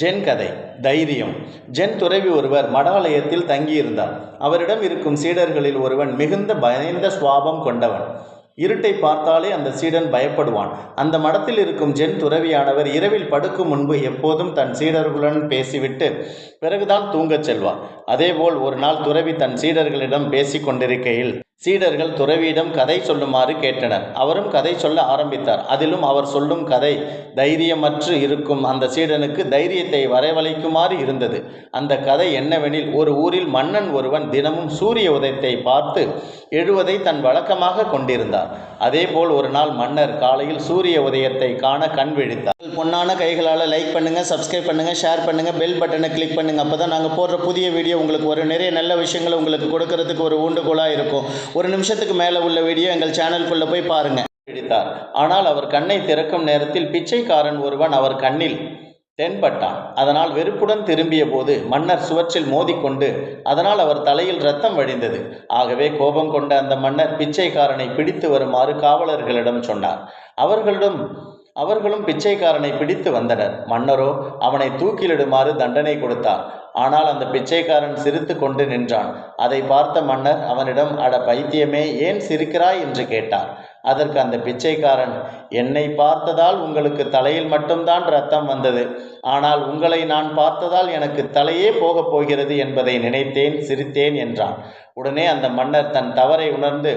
Gen கதை தைரியம். Gen துறவி ஒருவர் மடாலயத்தில் தங்கியிருந்தார். அவரிடம் இருக்கும் சீடர்களில் ஒருவன் மிகுந்த பயந்த சுவாபம் கொண்டவன். இருட்டை பார்த்தாலே அந்த சீடன் பயப்படுவான். அந்த மடத்தில் இருக்கும் ஜென் துறவியானவர் இரவில் படுக்கும் முன்பு எப்போதும் தன் சீடர்களுடன் பேசிவிட்டு பிறகுதான் தூங்கச் செல்வார். அதேபோல் ஒரு நாள் துறவி தன் சீடர்களிடம் பேசிக் கொண்டிருக்கையில் சீடர்கள் துறவியிடம் கதை சொல்லுமாறு கேட்டனர். அவரும் கதை சொல்ல ஆரம்பித்தார். அதிலும் அவர் சொல்லும் கதை தைரியமற்று இருக்கும். அந்த சீடனுக்கு தைரியத்தை வரவழைக்குமாறு இருந்தது. அந்த கதை என்னவெனில் ஒரு ஊரில் மன்னன் ஒருவன் தினமும் சூரிய உதயத்தை பார்த்து எழுவதை தன் வழக்கமாக கொண்டிருந்தார். அதேபோல் ஒரு நாள் மன்னர் காலையில் சூரிய உதயத்தை காண கண் விழித்தார். பொன்னான கைகளால் லைக் பண்ணுங்க சப்ஸ்கிரைப் பண்ணுங்க ஷேர் பண்ணுங்க பெல் பட்டனை கிளிக் பண்ணுங்க. அப்பதான் நாங்கள் போடுற புதிய வீடியோ உங்களுக்கு ஒரு நிறைய நல்ல விஷயங்களை உங்களுக்கு கொடுக்கறதுக்கு ஒரு ஊண்டுகோலாக இருக்கும். ஒரு நிமிஷத்துக்கு மேலே உள்ள வீடியோ எங்கள் சேனலுக்குள்ளே போய் பாருங்கள் பிடித்தார் ஆனால் அவர் கண்ணை திறக்கும் நேரத்தில் பிச்சைக்காரன் ஒருவன் அவர் கண்ணில் தென்பட்டான். அதனால் வெறுப்புடன் திரும்பிய போது மன்னர் சுவற்றில் மோதிக்கொண்டு அதனால் அவர் தலையில் ரத்தம் வழிந்தது. ஆகவே கோபம் கொண்ட அந்த மன்னர் பிச்சைக்காரனை பிடித்து வருமாறு காவலர்களிடம் சொன்னார். அவர்களிடம் அவர்களும் பிச்சைக்காரனை பிடித்து வந்தனர். மன்னரோ அவனை தூக்கிலிடுமாறு தண்டனை கொடுத்தார் ஆனால் அந்த பிச்சைக்காரன் சிரித்து கொண்டு நின்றான். அதை பார்த்த மன்னர் அவனிடம் அட பைத்தியமே ஏன் சிரிக்கிறாய்? என்று கேட்டார். அதற்கு அந்த பிச்சைக்காரன் என்னை பார்த்ததால் உங்களுக்கு தலையில் மட்டும்தான் ரத்தம் வந்தது. ஆனால் உங்களை நான் பார்த்ததால் எனக்கு தலையே போகப் போகிறது என்பதை நினைத்தேன் சிரித்தேன் என்றான். உடனே அந்த மன்னர் தன் தவறை உணர்ந்து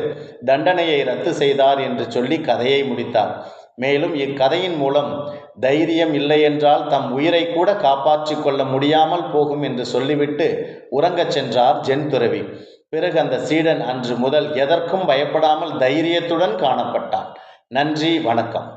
தண்டனையை ரத்து செய்தார் என்று சொல்லி கதையை முடித்தார். மேலும் இக்கதையின் மூலம் தைரியம் இல்லையென்றால் தம் உயிரை கூட காப்பாற்றிக் கொள்ள முடியாமல் போகும் என்று சொல்லிவிட்டு உறங்கச் சென்றார் ஜென் துறவி. பிறகு அந்த சீடன் அன்று முதல் எதற்கும் பயப்படாமல் தைரியத்துடன் காணப்பட்டான். நன்றி வணக்கம்.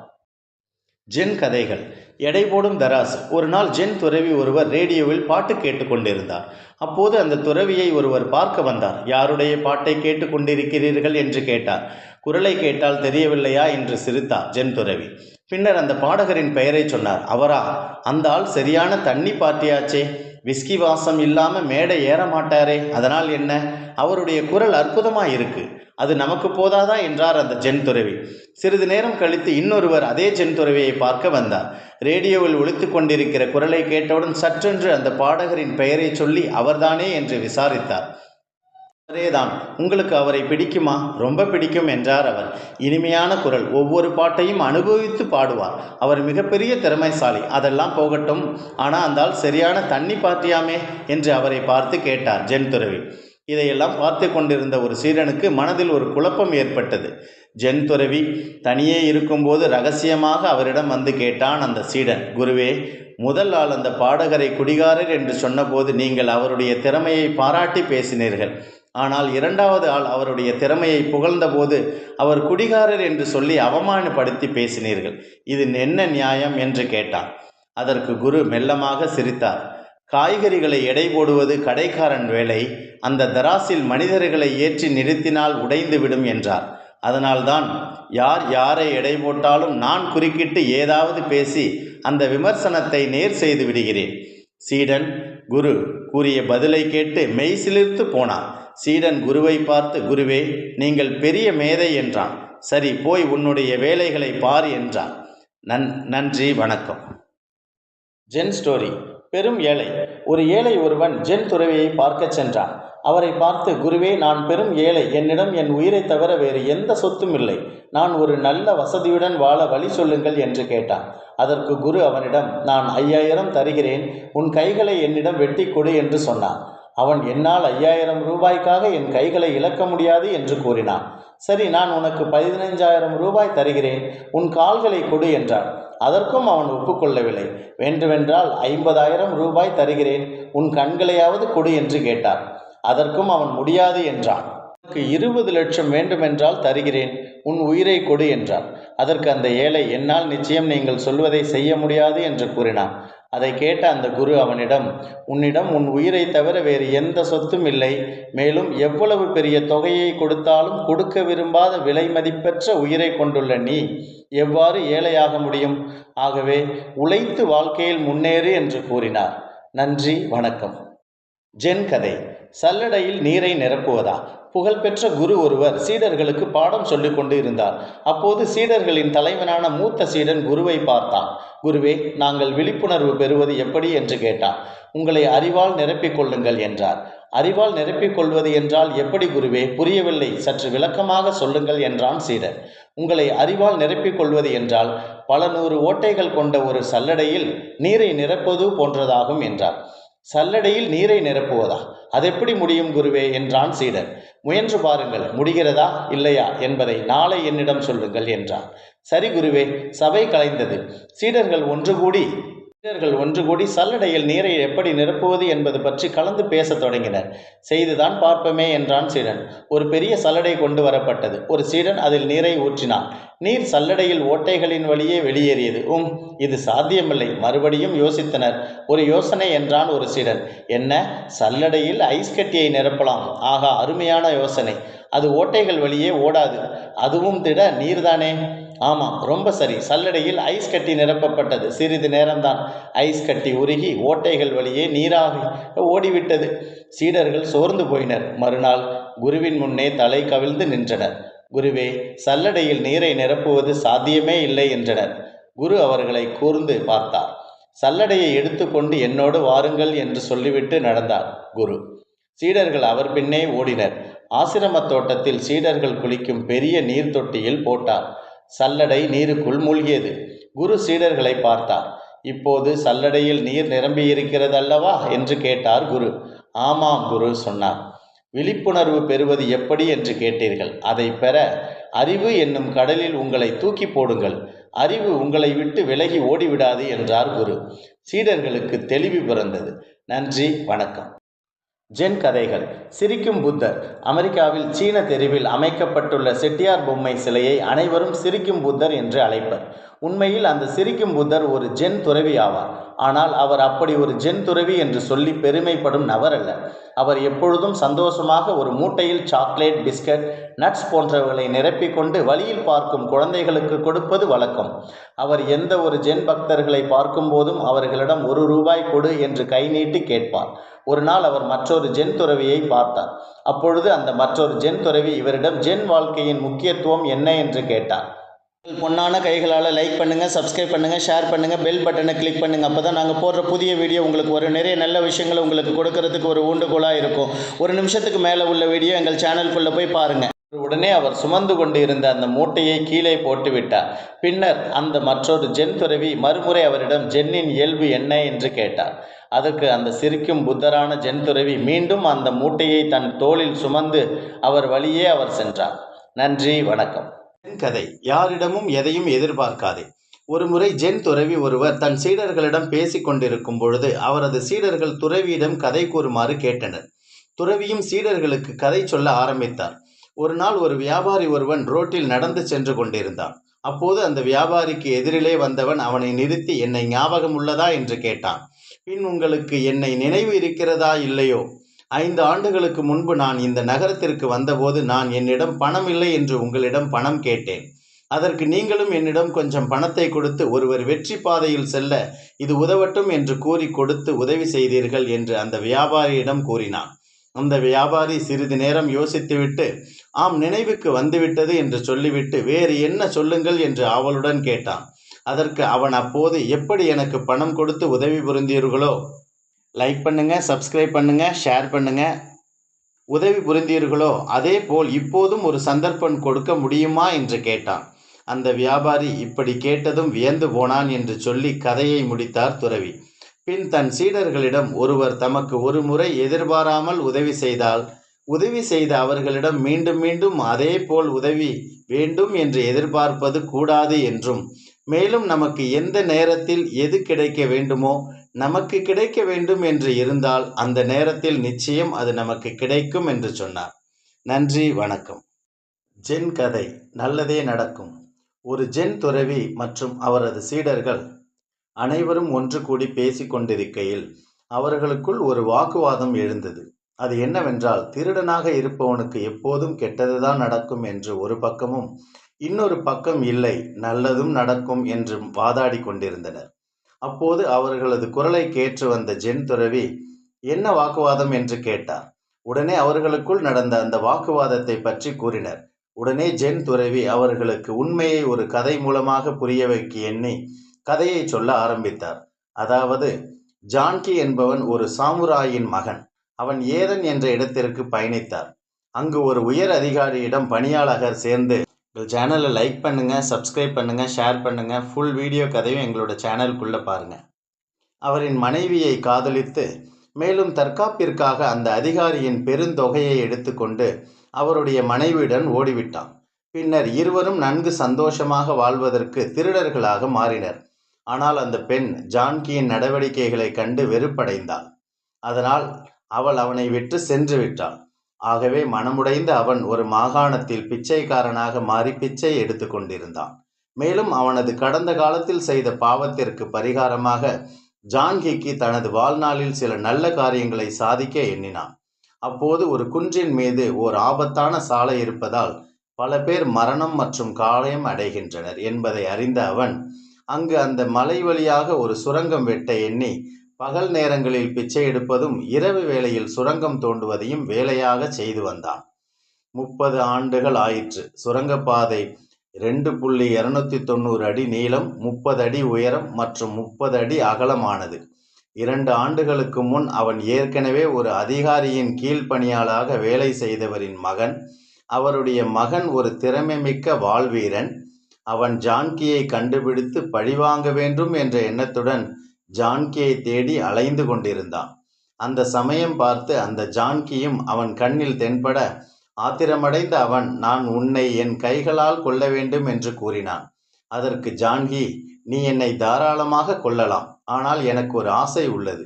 ஜென் கதைகள். எடை போடும் தராசு. ஒரு நாள் ஜென் துறவி ஒருவர் ரேடியோவில் பாட்டு கேட்டுக்கொண்டிருந்தார் அப்போது அந்த துறவியை ஒருவர் பார்க்க வந்தார். யாருடைய பாட்டை கேட்டுக்கொண்டிருக்கிறீர்கள் என்று கேட்டார். குரலை கேட்டால் தெரியவில்லையா என்று சிரித்தார் ஜென் துறவி. பின்னர் அந்த பாடகரின் பெயரை சொன்னார். அவரா? அந்த ஆள் சரியான தண்ணி பாட்டியாச்சே. விஸ்கி வாசம் இல்லாமல் மேடை ஏற மாட்டாரே. அதனால் என்ன? அவருடைய குரல் அற்புதமாக இருக்கு அது நமக்கு போதாதா? என்றார் அந்த ஜென் துறவி. சிறிது நேரம் கழித்து இன்னொருவர் அதே ஜென் துறவியை பார்க்க வந்தார். ரேடியோவில் ஒழித்து கொண்டிருக்கிற குரலை கேட்டவுடன் சற்றென்று அந்த பாடகரின் பெயரை சொல்லி அவர்தானே என்று விசாரித்தார். அதேதான் உங்களுக்கு அவரை பிடிக்குமா? ரொம்ப பிடிக்கும் என்றார் அவர். இனிமையான குரல் ஒவ்வொரு பாட்டையும் அனுபவித்து பாடுவார். அவர் மிகப்பெரிய திறமைசாலி அதெல்லாம் போகட்டும். ஆனால் அந்தால் சரியான தண்ணி பாத்தியாமே என்று அவரை பார்த்து கேட்டார் ஜென் துறவி இதையெல்லாம் பார்த்து கொண்டிருந்த ஒரு சீடனுக்கு மனதில் ஒரு குழப்பம் ஏற்பட்டது. ஜென் துறவி தனியே இருக்கும்போது ரகசியமாக அவரிடம் வந்து கேட்டான் அந்த சீடன். குருவே முதல் ஆள் அந்த பாடகரை குடிகாரர் என்று சொன்னபோது நீங்கள் அவருடைய திறமையை பாராட்டி பேசினீர்கள். ஆனால் இரண்டாவது ஆள் அவருடைய திறமையை புகழ்ந்தபோது அவர் குடிகாரர் என்று சொல்லி அவமானப்படுத்தி பேசினீர்கள். இது என்ன நியாயம் என்று கேட்டான் அதற்கு குரு மெல்லமாக சிரித்தார். காய்கறிகளை எடை போடுவது கடைக்காரன் வேலை. அந்த தராசில் மனிதர்களை ஏற்றி நிறுத்தினால் உடைந்து விடும் என்றார். அதனால்தான் யார் யாரை எடை போட்டாலும் நான் குறுக்கிட்டு ஏதாவது பேசி அந்த விமர்சனத்தை நேர் செய்து விடுகிறேன். சீடன் குரு கூறிய பதிலை கேட்டு மெய் சிலிர்த்து போனான் சீடன் குருவை பார்த்து குருவே நீங்கள் பெரிய மேதை என்றான். சரி போய் உன்னுடைய வேலைகளை பார் என்றான். நன் நன்றி வணக்கம். Zen story. பெரும் ஏழை. ஒரு ஏழை ஒருவன் ஜென் துறவியை பார்க்கச் சென்றான். அவரை பார்த்து குருவே நான் பெரும் ஏழை. என்னிடம் என் உயிரை தவிர வேறு எந்த சொத்தும் இல்லை. நான் ஒரு நல்ல வசதியுடன் வாழ வழி சொல்லுங்கள் என்று கேட்டான். அதற்கு குரு அவனிடம் நான் ஐயாயிரம் தருகிறேன். உன் கைகளை என்னிடம் வெட்டி கொடு என்று சொன்னான். அவன் என்னால் ஐயாயிரம் ரூபாய்க்காக என் கைகளை இழக்க முடியாது என்று கூறினான். சரி நான் உனக்கு பதினைஞ்சாயிரம் ரூபாய் தருகிறேன். உன் கால்களை கொடு என்றான். அதற்கும் அவன் ஒப்புக்கொள்ளவில்லை. வேண்டுமென்றால் ஐம்பதாயிரம் ரூபாய் தருகிறேன். உன் கண்களையாவது கொடு என்று கேட்டார். அதற்கும் அவன் முடியாது என்றான். உனக்கு இருபது லட்சம் வேண்டுமென்றால் தருகிறேன். உன் உயிரை கொடு என்றான் அதற்கு அந்த ஏழை என்னால் நிச்சயம் நீங்கள் சொல்வதை செய்ய முடியாது என்று கூறினான். அதை கேட்ட அந்த குரு அவனிடம் உன்னிடம் உன் உயிரை தவிர வேறு எந்த சொத்தும் இல்லை. மேலும் எவ்வளவு பெரிய தொகையை கொடுத்தாலும் கொடுக்க விரும்பாத விலை மதிப்பற்ற உயிரை கொண்டுள்ள நீ எவ்வாறு ஏழையாக முடியும்? ஆகவே உழைத்து வாழ்க்கையில் முன்னேறு என்று கூறினார். நன்றி வணக்கம். ஜென் கதை. சல்லடையில் நீரை நிரப்புவதா? புகழ்பெற்ற குரு ஒருவர் சீடர்களுக்கு பாடம் சொல்லிக் கொண்டு இருந்தார். அப்போது சீடர்களின் தலைவனான மூத்த சீடன் குருவை பார்த்தான். குருவே நாங்கள் விழிப்புணர்வு பெறுவது எப்படி? என்று கேட்டான் உங்களை அறிவால் நிரப்பிக் கொள்ளுங்கள் என்றார். அறிவால் நிரப்பிக் கொள்வது என்றால் எப்படி குருவே? புரியவில்லை. சற்று விளக்கமாக சொல்லுங்கள் என்றான் சீடர் உங்களை அறிவால் நிரப்பிக் கொள்வது என்றால் பல நூறு ஓட்டைகள் கொண்ட ஒரு சல்லடையில் நீரை நிரப்புவது போன்றதாகும் என்றார். சல்லடையில் நீரை நிரப்புவதா? அதெப்படி முடியும் குருவே? என்றான் சீடர். முயன்று பாருங்கள் முடிகிறதா இல்லையா என்பதை நாளை என்னிடம் சொல்லுங்கள் என்றான். சரி குருவே சபை கலைந்தது. சீடர்கள் ஒன்று கூடி சீடர்கள் ஒன்று கூடி சல்லடையில் நீரை எப்படி நிரப்புவது என்பது பற்றி கலந்து பேசத் தொடங்கினர். செய்துதான் பார்ப்போமே என்றான் சீடன். ஒரு பெரிய சல்லடை கொண்டு வரப்பட்டது. ஒரு சீடன் அதில் நீரை ஊற்றினான். நீர் சல்லடையில் ஓட்டைகளின் வழியே வெளியேறியது. உம் இது சாத்தியமில்லை. மறுபடியும் யோசித்தனர். ஒரு யோசனை என்றான் ஒரு சீடன். என்ன? சல்லடையில் ஐஸ் கட்டியை நிரப்பலாம். ஆகா அருமையான யோசனை. அது ஓட்டைகள் வழியே ஓடாது. அதுவும் திட நீர்தானே? ஆமாம் ரொம்ப சரி. சல்லடையில் ஐஸ் கட்டி நிரப்பப்பட்டது. சிறிது நேரம்தான் ஐஸ் கட்டி உருகி ஓட்டைகள் வழியே நீராக ஓடிவிட்டது. சீடர்கள் சோர்ந்து போயினர். மறுநாள் குருவின் முன்னே தலை கவிழ்ந்து நின்றனர். குருவே சல்லடையில் நீரை நிரப்புவது சாத்தியமே இல்லை என்றனர். குரு அவர்களை கூர்ந்து பார்த்தார். சல்லடையை எடுத்துக்கொண்டு என்னோடு வாருங்கள் என்று சொல்லிவிட்டு நடந்தார் குரு. சீடர்கள் அவர் பின்னே ஓடினர். ஆசிரமத் தோட்டத்தில் சீடர்கள் குளிக்கும் பெரிய நீர் தொட்டியில் போட்டார். சல்லடை நீருக்குள் மூழ்கியது. குரு சீடர்களை பார்த்தார். இப்போது சல்லடையில் நீர் நிரம்பியிருக்கிறது அல்லவா என்று கேட்டார் குரு. ஆமாம் குரு சொன்னார். விழிப்புணர்வு பெறுவது எப்படி? என்று கேட்டீர்கள். அதை பெற அறிவு என்னும் கடலில் உங்களை தூக்கி போடுங்கள். அறிவு உங்களை விட்டு விலகி ஓடிவிடாது என்றார் குரு. சீடர்களுக்கு தெளிவு பிறந்தது. நன்றி வணக்கம். ஜென் கதைகள். சிரிக்கும் புத்தர். அமெரிக்காவில் சீன தெருவில் அமைக்கப்பட்டுள்ள செட்டியார் பொம்மை சிலையை அனைவரும் சிரிக்கும் புத்தர் என்று அழைப்பர். உண்மையில் அந்த சிரிக்கும் புத்தர் ஒரு ஜென் துறவி ஆவார். ஆனால் அவர் அப்படி ஒரு ஜென் துறவி என்று சொல்லி பெருமைப்படும் நபர் அல்ல. அவர் எப்பொழுதும் சந்தோஷமாக ஒரு மூட்டையில் சாக்லேட் பிஸ்கட் நட்ஸ் போன்றவைகளை நிரப்பிக்கொண்டு வழியில் பார்க்கும் குழந்தைகளுக்கு கொடுப்பது வழக்கம். அவர் எந்த ஒரு ஜென் பக்தர்களை பார்க்கும்போதும் அவர்களிடம் ஒரு ரூபாய் கொடு என்று கை நீட்டி கேட்பார். ஒரு நாள் அவர் மற்றொரு ஜென் துறவியை பார்த்தார். அப்பொழுது அந்த மற்றொரு ஜென் துறவி இவரிடம் ஜென் வாழ்க்கையின் முக்கியத்துவம் என்ன? என்று கேட்டார். பொன்னான பொண்ணான கைகளால் லைக் பண்ணுங்கள் சப்ஸ்கிரைப் பண்ணுங்கள் ஷேர் பண்ணுங்கள் பெல் பட்டனை கிளிக் பண்ணுங்கள் அப்போ தான் நாங்கள் போடுற புதிய வீடியோ உங்களுக்கு ஒரு நிறைய நல்ல விஷயங்களை உங்களுக்கு கொடுக்கறதுக்கு ஒரு ஊண்டுகோலாக இருக்கும். ஒரு நிமிஷத்துக்கு மேலே உள்ள வீடியோ எங்கள் சேனலுக்குள்ளே போய் பாருங்கள் உடனே அவர் சுமந்து கொண்டிருந்த அந்த மூட்டையை கீழே போட்டுவிட்டார். பின்னர் அந்த மற்றொரு ஜென் துறவி மறுமுறை அவரிடம் ஜென்னின் இயல்பு என்ன? என்று கேட்டார். அதற்கு அந்த சிரிக்கும் புத்தரான ஜென் துறவி மீண்டும் அந்த மூட்டையை தன் தோளில் சுமந்து அவர் வழியே அவர் சென்றார். நன்றி வணக்கம். கதை. யாரிடமும் எதையும் எதிர்பார்க்காதே. ஒருமுறை ஜென் துறவி ஒருவர் தன் சீடர்களிடம் பேசிக் கொண்டிருக்கும் பொழுது அவரது சீடர்கள் துறவியிடம் கதை கூறுமாறு கேட்டனர். துறவியும் சீடர்களுக்கு கதை சொல்ல ஆரம்பித்தார். ஒரு நாள் ஒரு வியாபாரி ஒருவன் ரோட்டில் நடந்து சென்று கொண்டிருந்தான். அப்போது அந்த வியாபாரிக்கு எதிரிலே வந்தவன் அவனை நிறுத்தி என்னை ஞாபகம் உள்ளதா? என்று கேட்டான். பின் உங்களுக்கு என்னை நினைவு இருக்கிறதா இல்லையோ? ஐந்து ஆண்டுகளுக்கு முன்பு நான் இந்த நகரத்திற்கு வந்தபோது நான் என்னிடம் பணம் இல்லை என்று உங்களிடம் பணம் கேட்டேன். அதற்கு நீங்களும் என்னிடம் கொஞ்சம் பணத்தை கொடுத்து ஒருவர் வெற்றி பாதையில் செல்ல இது உதவட்டும் என்று கூறி கொடுத்து உதவி செய்தீர்கள் என்று அந்த வியாபாரியிடம் கூறினான். அந்த வியாபாரி சிறிது நேரம் யோசித்துவிட்டு ஆம் நினைவுக்கு வந்துவிட்டது என்று சொல்லிவிட்டு வேறு என்ன சொல்லுங்கள் என்று அவளுடன் கேட்டான். அதற்கு அவன் அப்போது எப்படி எனக்கு பணம் கொடுத்து உதவி புரிந்தீர்களோ லைக் பண்ணுங்கள் சப்ஸ்கிரைப் பண்ணுங்கள் ஷேர் பண்ணுங்கள் உதவி புரிந்தீர்களோ அதே போல் இப்போதும் ஒரு சந்தர்ப்பம் கொடுக்க முடியுமா என்று கேட்டான். அந்த வியாபாரி இப்படி கேட்டதும் வியந்து போனான் என்று சொல்லி கதையை முடித்தார் துறவி. பின் தன் சீடர்களிடம் ஒருவர் தமக்கு ஒரு முறை எதிர்பாராமல் உதவி செய்தால் உதவி செய்த அவர்களிடம் மீண்டும் மீண்டும் அதே போல் உதவி வேண்டும் என்று எதிர்பார்ப்பது கூடாது என்றும் மேலும் நமக்கு எந்த நேரத்தில் எது கிடைக்க வேண்டுமோ நமக்கு கிடைக்க வேண்டும் என்று இருந்தால் அந்த நேரத்தில் நிச்சயம் அது நமக்கு கிடைக்கும் என்று சொன்னார். நன்றி வணக்கம். ஜென் கதை நல்லதே நடக்கும். ஒரு ஜென் துறவி மற்றும் அவரது சீடர்கள் அனைவரும் ஒன்று கூடி பேசிக் கொண்டிருக்கையில் அவர்களுக்குள் ஒரு வாக்குவாதம் எழுந்தது. அது என்னவென்றால் திருடனாக இருப்பவனுக்கு எப்போதும் கெட்டதுதான் நடக்கும் என்று ஒரு பக்கமும் இன்னொரு பக்கம் இல்லை நல்லதும் நடக்கும் என்று வாதாடி கொண்டிருந்தனர். அப்போது அவர்களது குரலை கேட்டு வந்த ஜென் துறவி என்ன வாக்குவாதம்? என்று கேட்டார். உடனே அவர்களுக்குள் நடந்த அந்த வாக்குவாதத்தை பற்றி கூறினர். உடனே ஜென் துறவி அவர்களுக்கு உண்மையை ஒரு கதை மூலமாக புரிய வைக்க எண்ணி கதையை சொல்ல ஆரம்பித்தார். அதாவது ஜான்கி என்பவன் ஒரு சாமுராயின் மகன். அவன் ஏதன் என்ற இடத்திற்கு பயணித்தார். அங்கு ஒரு உயர் அதிகாரியிடம் பணியாளர் சேர்ந்து எங்கள் சேனலை லைக் பண்ணுங்க சப்ஸ்கிரைப் பண்ணுங்க ஷேர் பண்ணுங்க ஃபுல் வீடியோ கதையும் எங்களோட சேனலுக்குள்ளே பாருங்க. அவரின் மனைவியை காதலித்து மேலும் தற்காப்பிற்காக அந்த அதிகாரியின் பெருந்தொகையை எடுத்துக்கொண்டு அவருடைய மனைவியுடன் ஓடிவிட்டான். பின்னர் இருவரும் நன்கு சந்தோஷமாக வாழ்வதற்கு திருடர்களாக மாறினர். ஆனால் அந்த பெண் ஜான்கியின் நடவடிக்கைகளை கண்டு வெறுப்படைந்தாள். அதனால் அவள் அவனை விட்டு சென்று விட்டாள். ஆகவே மனமுடைந்த அவன் ஒரு மாகாணத்தில் பிச்சைக்காரனாக மாறி பிச்சை எடுத்து கொண்டிருந்தான். மேலும் அவனது கடந்த காலத்தில் செய்த பாவத்திற்கு பரிகாரமாக ஜான்கிக்கு தனது வாழ்நாளில் சில நல்ல காரியங்களை சாதிக்க எண்ணினான். அப்போது ஒரு குன்றின் மீது ஓர் ஆபத்தான சாலை இருப்பதால் பல பேர் மரணம் மற்றும் காயம் அடைகின்றனர் என்பதை அறிந்த அவன் அங்கு அந்த மலை வழியாக ஒரு சுரங்கம் வெட்ட எண்ணி பகல் நேரங்களில் பிச்சை எடுப்பதும் இரவு வேளையில் சுரங்கம் தோண்டுவதையும் வேலையாக செய்து வந்தான். முப்பது ஆண்டுகள் ஆயிற்று. சுரங்கப்பாதை ரெண்டு புள்ளி இருநூத்தி தொண்ணூறு அடி நீளம் முப்பது அடி உயரம் மற்றும் முப்பது அடி அகலமானது. இரண்டு ஆண்டுகளுக்கு முன் அவன் ஏற்கனவே ஒரு அதிகாரியின் கீழ் பணியாளாக வேலை செய்தவரின் மகன். அவருடைய மகன் ஒரு திறமைமிக்க வாழ்வீரன். அவன் ஜான்கியை கண்டுபிடித்து பழிவாங்க வேண்டும் என்ற எண்ணத்துடன் ஜான்கியை தேடி அலைந்து கொண்டிருந்தான். அந்த சமயம் பார்த்து அந்த ஜான்கியும் அவன் கண்ணில் தென்பட ஆத்திரமடைந்த அவன் நான் உன்னை என் கைகளால் கொள்ள வேண்டும் என்று கூறினான். அதற்கு ஜான்கி நீ என்னை தாராளமாக கொள்ளலாம் ஆனால் எனக்கு ஒரு ஆசை உள்ளது.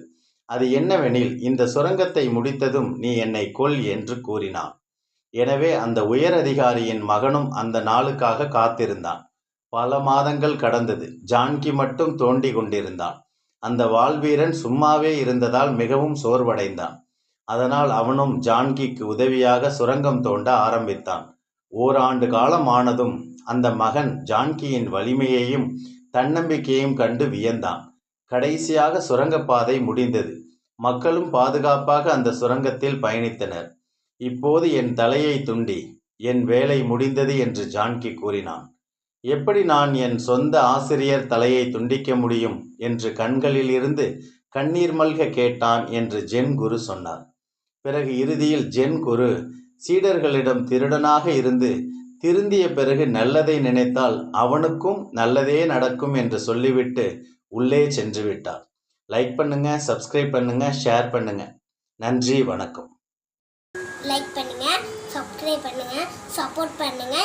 அது என்னவெனில் இந்த சுரங்கத்தை முடித்ததும் நீ என்னை கொல் என்று கூறினான். எனவே அந்த உயர் அதிகாரியின் மகனும் அந்த நாளுக்காக காத்திருந்தான். பல மாதங்கள் கடந்தது. ஜான்கி மட்டும் தோண்டி கொண்டிருந்தான். அந்த வாள்வீரன் சும்மாவே இருந்ததால் மிகவும் சோர்வடைந்தான். அதனால் அவனும் ஜான்கிக்கு உதவியாக சுரங்கம் தோண்ட ஆரம்பித்தான். ஓராண்டு காலம் ஆனதும் அந்த மகன் ஜான்கியின் வலிமையையும் தன்னம்பிக்கையையும் கண்டு வியந்தான். கடைசியாக சுரங்கப்பாதை முடிந்தது. மக்களும் பாதுகாப்பாக அந்த சுரங்கத்தில் பயணித்தனர். இப்போது என் தலையை துண்டி என் வேலை முடிந்தது என்று ஜான்கி கூறினான். எப்படி நான் என் சொந்த ஆசிரியர் தலையை துண்டிக்க முடியும்? என்று கண்களில் இருந்து கண்ணீர் மல்க கேட்டான் என்று ஜென் குரு சொன்னார். பிறகு இறுதியில் ஜென் குரு சீடர்களிடம் திருடனாக இருந்து திருந்திய பிறகு நல்லதை நினைத்தால் அவனுக்கும் நல்லதே நடக்கும் என்று சொல்லிவிட்டு உள்ளே சென்று விட்டார். லைக் பண்ணுங்க சப்ஸ்கிரைப் பண்ணுங்க ஷேர் பண்ணுங்க. நன்றி வணக்கம். லைக் பண்ணுங்க சப்ஸ்கிரைப் பண்ணுங்க சப்போர்ட் பண்ணுங்க.